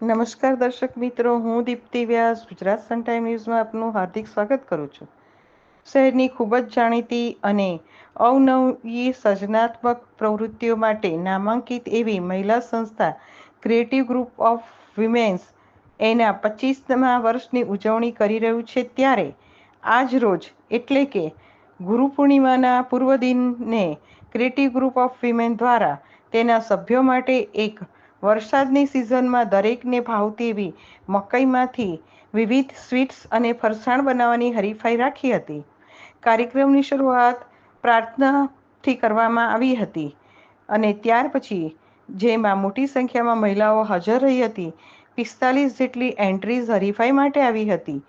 નમસ્કાર દર્શક મિત્રો, હું દીપ્તિ વ્યાસ, ગુજરાત સન ટાઈમ ન્યૂઝમાં આપનું હાર્દિક સ્વાગત કરું છું. શહેરની ખૂબ જ જાણીતી અને અવનવી સર્જનાત્મક પ્રવૃત્તિઓ માટે નામાંકિત એવી મહિલા સંસ્થા ક્રિએટિવ ગ્રુપ ઓફ વિમેન્સ એના પચીસમા વર્ષની ઉજવણી કરી રહ્યું છે. ત્યારે આજ રોજ એટલે કે ગુરુ પૂર્ણિમાના પૂર્વ દિનને ક્રિએટિવ ગ્રુપ ઓફ વિમેન દ્વારા તેના સભ્યો માટે એક વરસાદની સિઝનમાં દરેકને ભાવતી એવી મકાઈમાંથી વિવિધ સ્વીટ્સ અને ફરસાણ બનાવવાની હરીફાઈ રાખી હતી. કાર્યક્રમની શરૂઆત પ્રાર્થનાથી કરવામાં આવી હતી અને ત્યાર પછી, જેમાં મોટી સંખ્યામાં મહિલાઓ હાજર રહી હતી, પિસ્તાલીસ જેટલી એન્ટ્રીઝ હરીફાઈ માટે આવી હતી,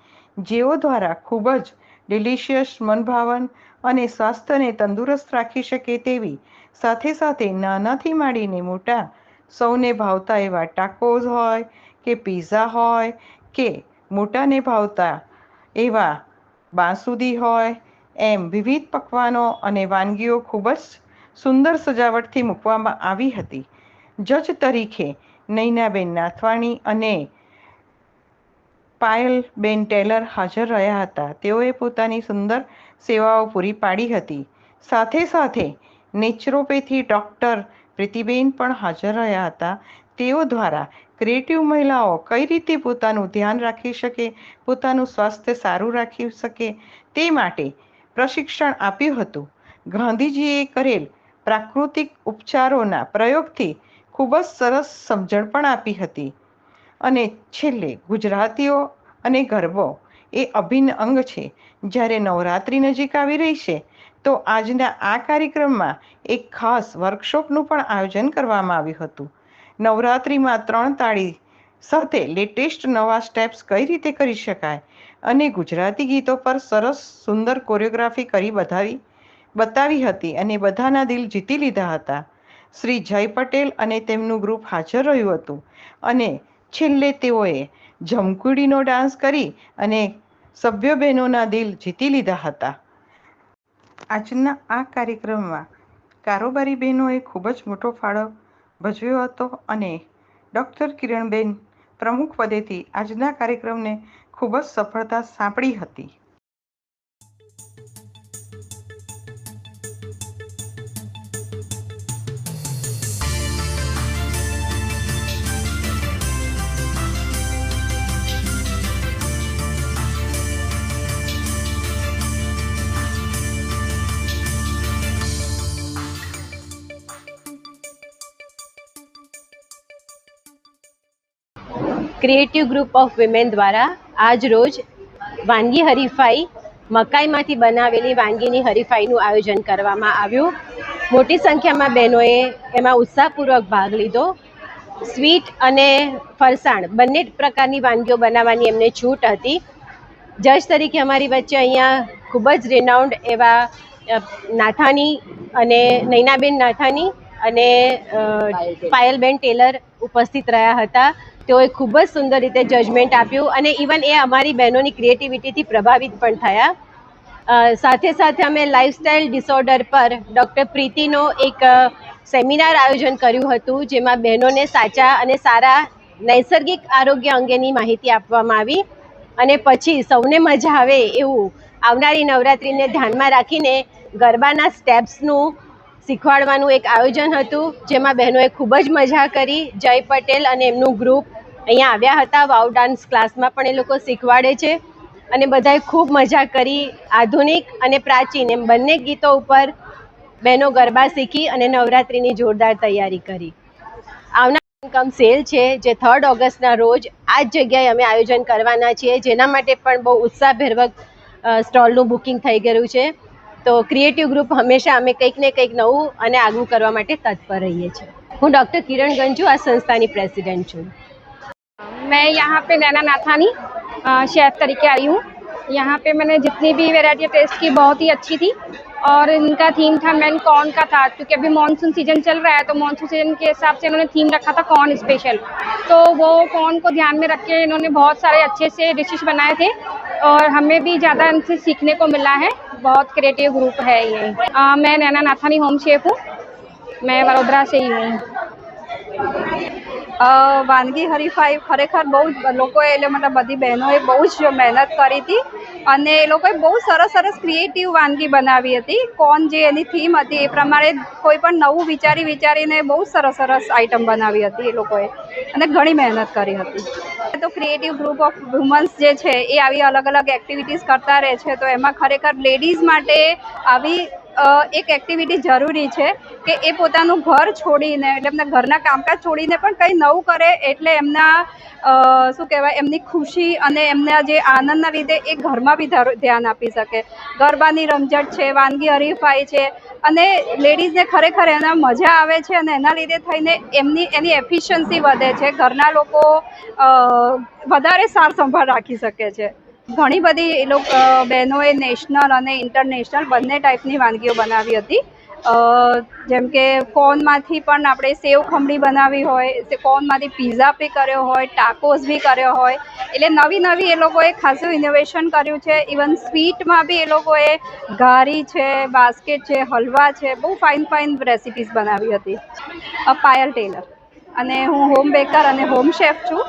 જેઓ દ્વારા ખૂબ જ ડિલિશિયસ મનભાવન અને સ્વાસ્થ્યને તંદુરસ્ત રાખી શકે તેવી સાથે સાથે નાનાથી માંડીને મોટા સૌને ભાવતા એવા ટાકોઝ હોય કે પીઝા હોય કે મોટાને ભાવતા એવા બાંસુદી હોય, એમ વિવિધ પકવાનો અને વાનગીઓ ખૂબ જ સુંદર સજાવટથી મૂકવામાં આવી હતી. જજ તરીકે નૈનાબેન નાથવાણી અને પાયલબેન ટેલર હાજર રહ્યા હતા. તેઓએ પોતાની સુંદર સેવાઓ પૂરી પાડી હતી. સાથે સાથે નેચરોપેથી ડૉક્ટર પ્રીતિબેન પણ હાજર રહ્યા હતા. તેઓ દ્વારા ક્રિએટિવ મહિલાઓ કઈ રીતે પોતાનું ધ્યાન રાખી શકે, પોતાનું સ્વાસ્થ્ય સારું રાખી શકે તે માટે પ્રશિક્ષણ આપ્યું હતું. ગાંધીજીએ કરેલ પ્રાકૃતિક ઉપચારોના પ્રયોગથી ખૂબ જ સરસ સમજણ પણ આપી હતી. અને છેલ્લે ગુજરાતીઓ અને ગરબો એ અભિન્ન અંગ છે. જ્યારે નવરાત્રિ નજીક આવી રહી છે તો આજના આ કાર્યક્રમમાં એક ખાસ વર્કશોપનું પણ આયોજન કરવામાં આવ્યું હતું. નવરાત્રિમાં ત્રણ તાળી સાથે લેટેસ્ટ નવા સ્ટેપ્સ કઈ રીતે કરી શકાય અને ગુજરાતી ગીતો પર સરસ સુંદર કોરિયોગ્રાફી કરી બતાવી બતાવી હતી અને બધાના દિલ જીતી લીધા હતા. શ્રી જય પટેલ અને તેમનું ગ્રુપ હાજર રહ્યું હતું અને છેલ્લે તેઓએ જમકુડીનો ડાન્સ કરી અને સભ્ય બહેનોના દિલ જીતી લીધા હતા. આજના આ કાર્યક્રમમાં કારોબારી બહેનોએ ખૂબ જ મોટો ફાળો ભજવ્યો હતો અને ડૉક્ટર કિરણબેન પ્રમુખ પદેથી આજના કાર્યક્રમને ખૂબ જ સફળતા સાંપડી હતી. ક્રિએટિવ ગ્રુપ ઓફ વિમેન દ્વારા આજ રોજ વાનગી હરીફાઈ મકાઈમાંથી બનાવેલી વાનગીની હરીફાઈનું આયોજન કરવામાં આવ્યું. મોટી સંખ્યામાં બહેનોએ એમાં ઉત્સાહપૂર્વક ભાગ લીધો. સ્વીટ અને ફરસાણ બંને પ્રકારની વાનગીઓ બનાવવાની એમને છૂટ હતી. જજ તરીકે અમારી વચ્ચે અહીંયા ખૂબ જ રિનાઉન્ડ એવા નાથાની અને નૈનાબેન નાથાની અને પાયલબેન ટેલર ઉપસ્થિત રહ્યા હતા. તેઓએ ખૂબ જ સુંદર રીતે જજમેન્ટ આપ્યું અને ઇવન એ અમારી બહેનોની ક્રિએટિવિટીથી પ્રભાવિત પણ થયા. સાથે સાથે અમે લાઇફસ્ટાઇલ ડિસઓર્ડર પર ડૉક્ટર પ્રીતિનો એક સેમિનાર આયોજન કર્યું હતું, જેમાં બહેનોને સાચા અને સારા નૈસર્ગિક આરોગ્ય અંગેની માહિતી આપવામાં આવી. અને પછી સૌને મજા આવે એવું આવનારી નવરાત્રિને ધ્યાનમાં રાખીને ગરબાના સ્ટેપ્સનું શીખવાડવાનું એક આયોજન હતું, જેમાં બહેનોએ ખૂબ જ મજા કરી. જય પટેલ અને એમનું ગ્રુપ અહીંયા આવ્યા હતા. વાવ ડાન્સ ક્લાસમાં પણ એ લોકો શીખવાડે છે. અને બધાએ ખૂબ મજા કરી. આધુનિક અને પ્રાચીન એમ બંને ગીતો ઉપર બહેનો ગરબા શીખી અને નવરાત્રિની જોરદાર તૈયારી કરી. આવનાર ઇન્કમ સેલ છે, જે થર્ડ ઓગસ્ટના રોજ આ જ જગ્યાએ અમે આયોજન કરવાના છીએ. જેના માટે પણ બહુ ઉત્સાહભેરવક સ્ટોલનું બુકિંગ થઈ ગયું છે. તો ક્રિએટિવ ગ્રુપ હંમેશા અમે કંઈક ને કંઈક નવું અને આગવું કરવા માટે તત્પર રહીએ છીએ હું ડૉક્ટર કિરણ ગંજુ આ સંસ્થાની પ્રેસિડેન્ટ છું मैं यहाँ पे नैना नाथानी शेफ़ तरीके आई हूँ यहाँ पे मैंने जितनी भी वेराइटी टेस्ट की बहुत ही अच्छी थी और इनका थीम था मैन कॉर्न का था क्योंकि अभी मानसून सीजन चल रहा है तो मानसून सीजन के हिसाब से इन्होंने थीम रखा था कॉर्न स्पेशल तो वो कॉर्न को ध्यान में रख के इन्होंने बहुत सारे अच्छे से डिशेज बनाए थे और हमें भी ज़्यादा इनसे सीखने को मिला है बहुत क्रिएटिव ग्रुप है ये आ, मैं नैना नाथानी होम शेफ हूँ मैं वडोदरा से ही हूँ અ, વાનગી હરીફાઈ ખરેખર બહુ જ લોકોએ એટલે મતલબ બધી બહેનોએ બહુ જ મહેનત કરી હતી અને એ લોકોએ બહુ સરસ સરસ ક્રિએટિવ વાનગી બનાવી હતી. કોન જે એની થીમ હતી એ પ્રમાણે કોઈ પણ નવું વિચારી વિચારીને બહુ સરસ સરસ આઈટમ બનાવી હતી એ લોકોએ. અને ઘણી મહેનત કરી હતી. તો ક્રિએટિવ ગ્રુપ ઓફ વુમન્સ જે છે એ આવી અલગ અલગ એક્ટિવિટીઝ કરતા રહે છે. તો એમાં ખરેખર લેડીઝ માટે આવી એક એક્ટિવિટી જરૂરી છે કે એ પોતાનું ઘર છોડીને, એટલે એમના ઘરના કામકાજ છોડીને પણ કંઈ નવું કરે એટલે એમના શું કહેવાય, એમની ખુશી અને એમના જે આનંદના લીધે એ ઘરમાં બી ધ્યાન આપી શકે. ગરબાની રમઝટ છે, વાનગી હરીફાઈ છે અને લેડીઝને ખરેખર એના મજા આવે છે અને એના લીધે થઈને એમની, એની એફિશિયન્સી વધે છે. ઘરના લોકો વધારે સાર સંભાળ રાખી શકે છે. ઘણી બધી એ લોકો બહેનોએ નેશનલ અને ઇન્ટરનેશનલ બંને ટાઈપની વાનગીઓ બનાવી હતી. જેમ કે કોર્નમાંથી પણ આપણે સેવ ખમણી બનાવી હોય કોર્નમાંથી પીઝા બી કર્યો હોય ટાકોસ બી કર્યો હોય. એટલે નવી નવી એ લોકોએ ખાસું ઇનોવેશન કર્યું છે. ઇવન સ્વીટમાં બી એ લોકોએ ઘારી છે બાસ્કેટ છે, હલવા છે, બહુ ફાઇન ફાઇન રેસિપીસ બનાવી હતી. પાયલ ટેલર અને હું હોમ બેકર અને હોમ શેફ છું.